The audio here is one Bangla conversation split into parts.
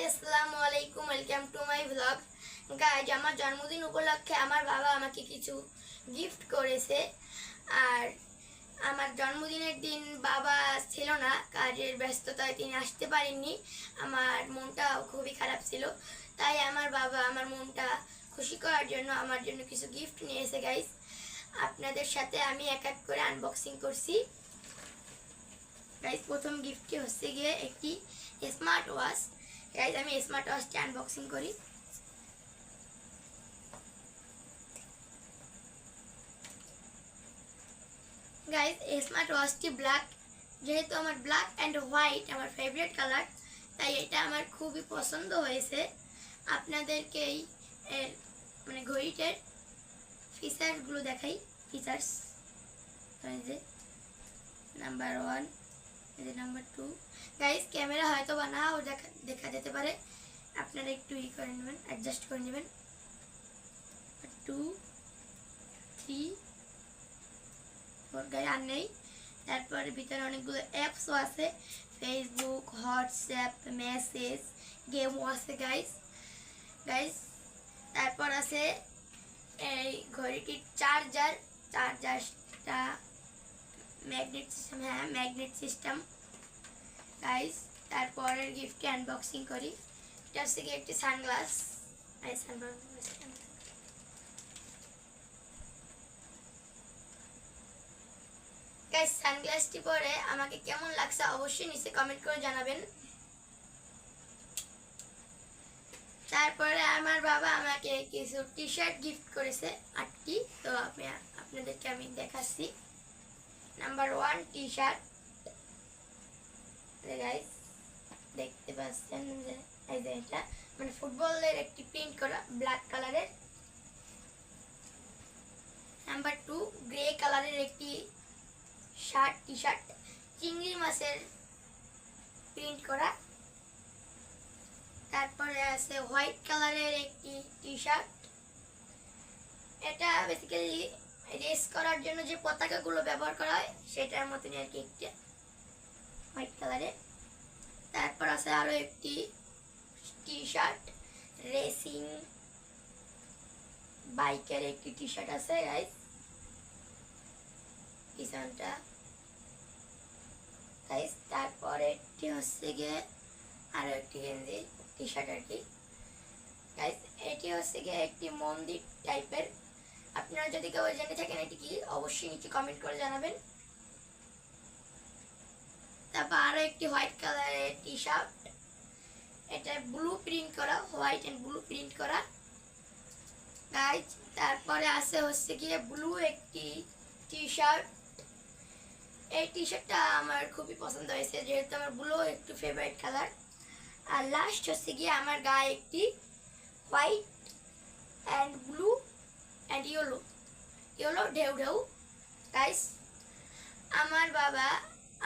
গাইজ আসসালামু আলাইকুম welcome to my vlog guys আমার জন্মদিন উপলক্ষে আমার বাবা আমাকে কিছু গিফট করেছে। আর আমার জন্মদিনের দিন বাবা ছিল না, কাজের ব্যস্ততায় তিনি আসতে পারেননি। আমার মনটাও খুবই খারাপ ছিল। তাই আমার বাবা আমার মনটা খুশি করার জন্য আমার জন্য কিছু গিফট নিয়ে এসে গাইজ আপনাদের সাথে আমি এক এক করে আনবক্সিং করছি। গাইজ প্রথম গিফটটি হচ্ছে গিয়ে একটি স্মার্ট ওয়াচ গাইজ আমি স্মার্ট ওয়াচটি আনবক্সিং করি। গাইজ স্মার্ট ওয়াচটি ব্ল্যাক যেহেতু আমার ব্ল্যাক অ্যান্ড হোয়াইট আমার ফেভারিট কালার তাই এটা আমার খুবই পছন্দ হয়েছে। আপনাদেরকে এই মানে ঘড়িটার ফিচার্সগুলো দেখাই। ফিচার্স নাম্বার ওয়ান যে নাম্বার টু গাইস ক্যামেরা হয়তো বা নাও দেখা দেখা যেতে পারে। আপনারা একটু ই করে নেবেন অ্যাডজাস্ট করে নেবেন। টু থ্রি ফোর গাই আর নেই। তারপরে ভিতরে অনেকগুলো অ্যাপসও আছে। ফেসবুক হোয়াটসঅ্যাপ মেসেজ গেমও আছে গাইস গাইস তারপর আছে এই ঘড়িটির চার্জার চার্জারটা ম্যাগনেট সিস্টেম হ্যাঁ ম্যাগনেট সিস্টেম গাইস তারপরের গিফটটি আনবক্সিং করি। এটা হচ্ছে কি একটি সানগ্লাস গাইস সানগ্লাসটি পরে আমাকে কেমন লাগছে অবশ্যই নিচে কমেন্ট করে জানাবেন। তারপরে আমার বাবা আমাকে কিছু টি শার্ট গিফট করেছে, আটটি। তো আমি আপনাদেরকে আমি দেখাচ্ছি। নাম্বার ওয়ান টি শার্ট দেখতে পাচ্ছেন যে, এই যে এটা। মানে ফুটবলের একটি প্রিন্ট করা ব্ল্যাক কালারের নাম্বার টু গ্রে কালারের একটি শার্ট টি শার্ট চিংড়ি মাছের প্রিন্ট করা। তারপরে আছে হোয়াইট কালারের একটি টি শার্ট এটা বেসিক্যালি রেস করার জন্য যে পতাকাগুলো ব্যবহার করা হয়, সেটার মতনই আর কি একটি হোয়াইট কালারের তারপর আছে আরও একটি টি শার্ট রেসিং বাইকের একটি টি শার্ট আছে গাইস পিছনটা। গাইস তারপরে একটি হচ্ছে গিয়ে আরও একটি গেঞ্জি টি শার্ট আর কি। গাইস এটি হচ্ছে গিয়ে একটি মন্দির টাইপের আপনারা যদি কেউ জেনে থাকেন, এটি কি? অবশ্যই নিচে কমেন্ট করে জানাবেন। তারপর আরও একটি হোয়াইট কালারের টি শার্ট এটা ব্লু প্রিন্ট করা হোয়াইট অ্যান্ড ব্লু প্রিন্ট করা। গাইজ তারপরে আছে হচ্ছে গিয়ে ব্লু একটি টি শার্ট এই টি শার্টটা আমার খুবই পছন্দ হয়েছে, যেহেতু আমার ব্লু একটু ফেভারিট কালার আর লাস্ট হচ্ছে গিয়ে আমার গায়ে একটি white and blue and yellow yellow ঢেউ ঢেউ। গাইস আমার বাবা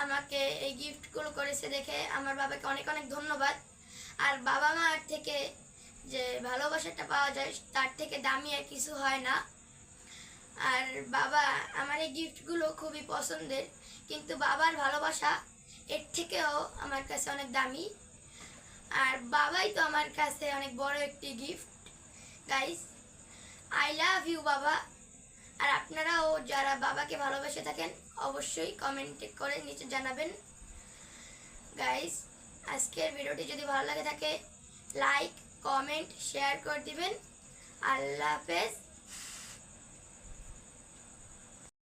আমাকে এই গিফটগুলো করেছে দেখে আমার বাবাকে অনেক অনেক ধন্যবাদ। আর বাবা মার থেকে যে ভালোবাসাটা পাওয়া যায়, তার থেকে দামি আর কিছু হয় না। আর বাবা আমার এই গিফটগুলো খুবই পছন্দের, কিন্তু বাবার ভালোবাসা এর থেকেও আমার কাছে অনেক দামি। আর বাবাই তো আমার কাছে অনেক বড় একটি gift guys I love you বাবা। আর আপনারাও যারা বাবাকে ভালোবেসে থাকেন, অবশ্যই কমেন্ট করে নিচে জানাবেন। গাইস আজকের ভিডিওটি যদি ভালো লাগে থাকে লাইক কমেন্ট শেয়ার করে দিবেন। আল্লাহ হাফেজ।